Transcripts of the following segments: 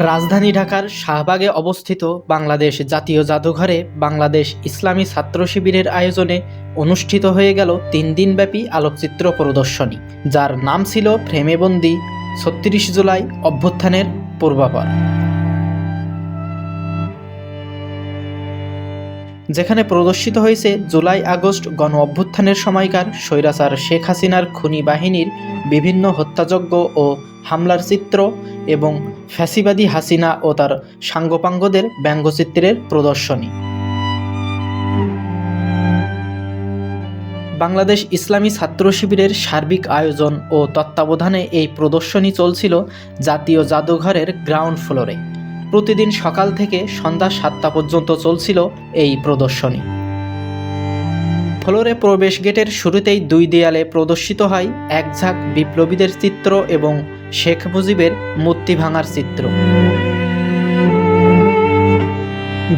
রাজধানী ঢাকার শাহবাগে অবস্থিত বাংলাদেশ জাতীয় জাদুঘরে বাংলাদেশ ইসলামী ছাত্র শিবিরের আয়োজনে অনুষ্ঠিত হয়ে গেল তিন দিনব্যাপী আলোকচিত্র প্রদর্শনী, যার নাম ছিল ফ্রেমেবন্দি ছত্রিশ জুলাই অভ্যুত্থানের পূর্বাপর যেখানে প্রদর্শিত হয়েছে জুলাই আগস্ট গণ অভ্যুত্থানের সময়কার স্বৈরাচার শেখ হাসিনার খুনি বাহিনীর বিভিন্ন হত্যাযজ্ঞ ও হামলার চিত্র এবং ফ্যাসিবাদী হাসিনা ও তার সাঙ্গপাঙ্গদের ব্যঙ্গচিত্রের প্রদর্শনী। বাংলাদেশ ইসলামী ছাত্র শিবিরের সার্বিক আয়োজন ও তত্ত্বাবধানে এই প্রদর্শনী চলছিল জাতীয় জাদুঘরের গ্রাউন্ড ফ্লোরে। প্রতিদিন সকাল থেকে সন্ধ্যা সাতটা পর্যন্ত চলছিল এই প্রদর্শনী। ফ্লোরে প্রবেশ গেটের শুরুতেই দুই দেয়ালে প্রদর্শিত হয় একঝাঁক বিপ্লবীদের চিত্র এবং শেখ মুজিবের মূর্তি ভাঙার চিত্র।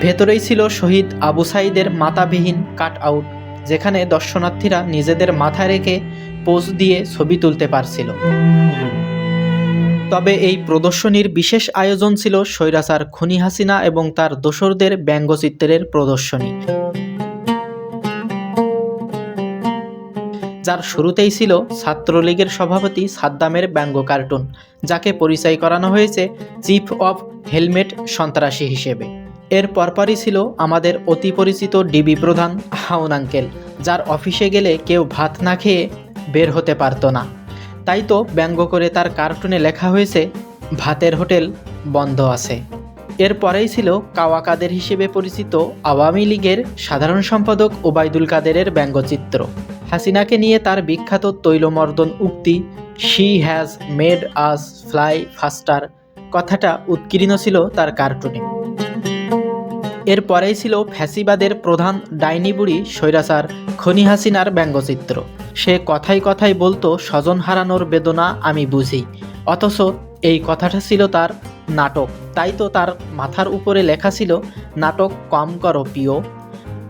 ভেতরেই ছিল শহীদ আবু সাইদের মাতাবিহীন কাট আউট যেখানে দর্শনার্থীরা নিজেদের মাথা রেখে পোজ দিয়ে ছবি তুলতে পারছিল। তবে এই প্রদর্শনীর বিশেষ আয়োজন ছিল স্বৈরাচার খুনি হাসিনা এবং তার দোসরদের ব্যঙ্গচিত্রের প্রদর্শনী। যার শুরুতেই ছিল ছাত্রলীগের সভাপতি সাদ্দামের ব্যঙ্গ কার্টুন, যাকে পরিচয় করানো হয়েছে চিফ অফ হেলমেট সন্ত্রাসী হিসেবে। এর পরপরই ছিল আমাদের অতি পরিচিত ডিবি প্রধান হাউন আঙ্কেল, যার অফিসে গেলে কেউ ভাত না খেয়ে বের হতে পারতো না। তাই তো ব্যঙ্গ করে তার কার্টুনে লেখা হয়েছে, ভাতের হোটেল বন্ধ আছে। এরপরেই ছিল কাওয়া কাদের হিসেবে পরিচিত আওয়ামী লীগের সাধারণ সম্পাদক ওবায়দুল কাদেরের ব্যঙ্গচিত্র। হাসিনাকে নিয়ে তার বিখ্যাত তৈলমর্দন উক্তি she has made us fly faster কথাটা উৎকীর্ণ ছিল তার কার্টুনে। এরপরেই ছিল ফ্যাসিবাদের প্রধান ডাইনি বুড়ি স্বৈরাচার খনি হাসিনার ব্যঙ্গচিত্র। সে কথাই কথাই বলতো, স্বজন হারানোর বেদনা আমি বুঝি। অথচ এই কথাটা ছিল তার নাটক। তাই তো তার মাথার উপরে লেখা ছিল, নাটক কম করো প্রিয়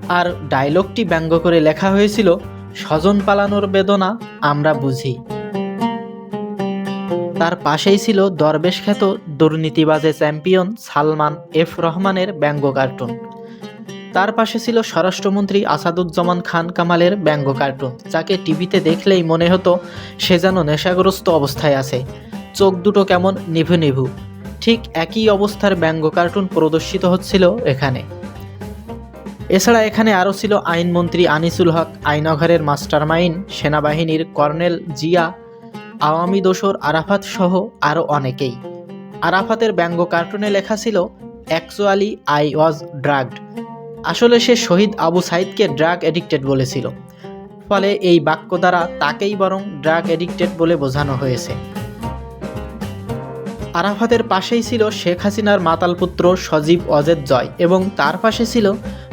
আর ডায়লগটি ব্যঙ্গ করে লেখা হয়েছিল স্বজন পালানোর বেদনা আমরা বুঝি। তার পাশেই ছিল দরবেশ খ্যাত দুর্নীতিবাজে চ্যাম্পিয়ন সালমান এফ রহমানের ব্যঙ্গ কার্টুন। তার পাশে ছিল স্বরাষ্ট্রমন্ত্রী আসাদুজ্জামান খান কামালের ব্যঙ্গ কার্টুন, যাকে টিভিতে দেখলেই মনে হতো সে যেন নেশাগ্রস্ত অবস্থায় আছে। চোখ দুটো কেমন নিভু নিভু। ঠিক একই অবস্থার ব্যঙ্গ কার্টুন প্রদর্শিত হচ্ছিল এখানে। এছাড়া এখানে আরও ছিল আইনমন্ত্রী আনিসুল হক, আইনঘরের মাস্টারমাইন্ড, সেনাবাহিনীর কর্নেল জিয়া, আওয়ামী দোসর আরাফাত সহ আরও অনেকেই। আরাফাতের ব্যঙ্গ কার্টুনে লেখা ছিল অ্যাকচুয়ালি আই ওয়াজ ড্রাগড। আসলে সে শহীদ আবু সাইদকে ড্রাগ এডিক্টেড বলেছিল। ফলে এই বাক্য দ্বারা তাকেই বরং ড্রাগ এডিক্টেড বলে বোঝানো হয়েছে। আরাফাতের পাশেই ছিল শেখ হাসিনার মাতাল পুত্র সজীব অজেদ জয় এবং তার পাশে ছিল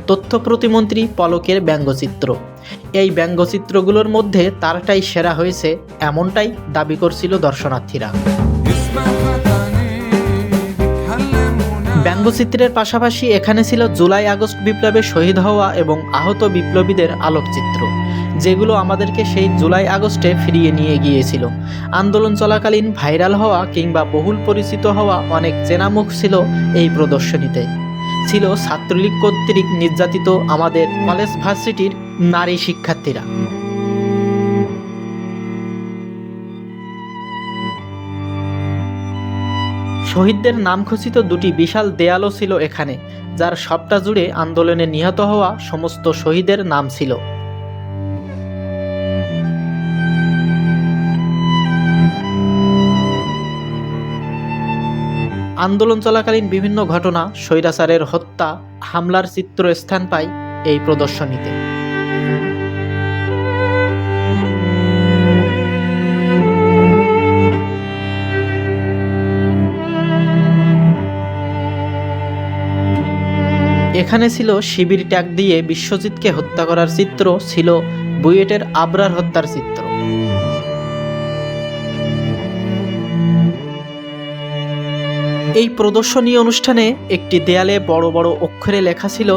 তথ্য প্রতিমন্ত্রী পলকের ব্যঙ্গচিত্র। এই ব্যঙ্গচিত্রগুলোর মধ্যে তারটাই সেরা হয়েছে, এমনটাই দাবি করছিল দর্শনার্থীরা। ব্যঙ্গচিত্রের পাশাপাশি এখানে ছিল জুলাই আগস্ট বিপ্লবে শহীদ হওয়া এবং আহত বিপ্লবীদের আলোকচিত্র, যেগুলো আমাদেরকে সেই জুলাই আগস্টে ফিরিয়ে নিয়ে গিয়েছিল। আন্দোলন চলাকালীন ভাইরাল হওয়া কিংবা বহুল পরিচিত হওয়া অনেক চেনামুখ ছিল এই প্রদর্শনীতে। ছিল ছাত্রলীগ কর্তৃক নির্যাতিত আমাদের কলেজ ভার্সিটির নারী শিক্ষার্থীরা। শহীদদের নাম খচিত দুটি বিশাল দেয়ালও ছিল এখানে, যার সবটা জুড়ে আন্দোলনে নিহত হওয়া সমস্ত শহীদের নাম ছিল। আন্দোলন চলাকালীন বিভিন্ন ঘটনা, স্বৈরাচারের হত্যা, হামলার চিত্র স্থান পায় এই প্রদর্শনীতে। এখানে ছিল শিবির ট্যাগ দিয়ে বিশ্বজিৎকে হত্যা করার চিত্র, ছিল বুয়েটের আবরার হত্যার চিত্র। এই প্রদর্শনী অনুষ্ঠানে একটি দেয়ালে বড় বড় অক্ষরে লেখা ছিল,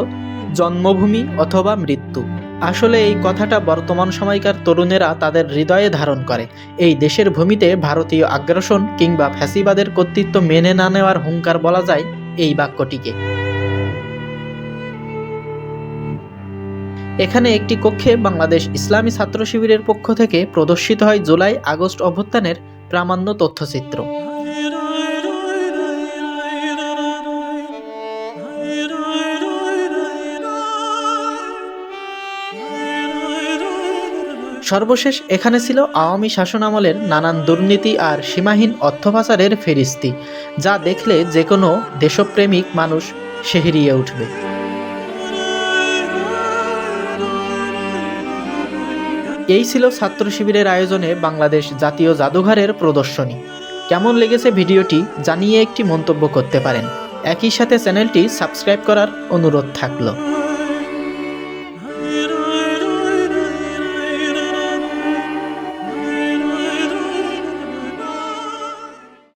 জন্মভূমি অথবা মৃত্যু। আসলে এই কথাটা বর্তমান সময়কার তরুণেরা তাদের হৃদয়ে ধারণ করে। এই দেশের ভূমিতে ভারতীয় আগ্রাসন কিংবা ফ্যাসিবাদের কর্তৃত্ব মেনে না নেওয়ার হুঙ্কার বলা যায় এই বাক্যটিকে। এখানে একটি কক্ষে বাংলাদেশ ইসলামী ছাত্র শিবিরের পক্ষ থেকে প্রদর্শিত হয় জুলাই আগস্ট অভ্যুত্থানের প্রামাণ্য তথ্যচিত্র। সর্বশেষ এখানে ছিল আওয়ামী শাসনামলের নানান দুর্নীতি আর সীমাহীন অর্থ পাচারের ফেরিস্তি, যা দেখলে যে কোনো দেশপ্রেমিক মানুষ শেহরিয়ে উঠবে। এই ছিল ছাত্র শিবিরের আয়োজনে বাংলাদেশ জাতীয় জাদুঘরের প্রদর্শনী। কেমন লেগেছে ভিডিওটি জানিয়ে একটি মন্তব্য করতে পারেন। একই সাথে চ্যানেলটি সাবস্ক্রাইব করার অনুরোধ থাকল।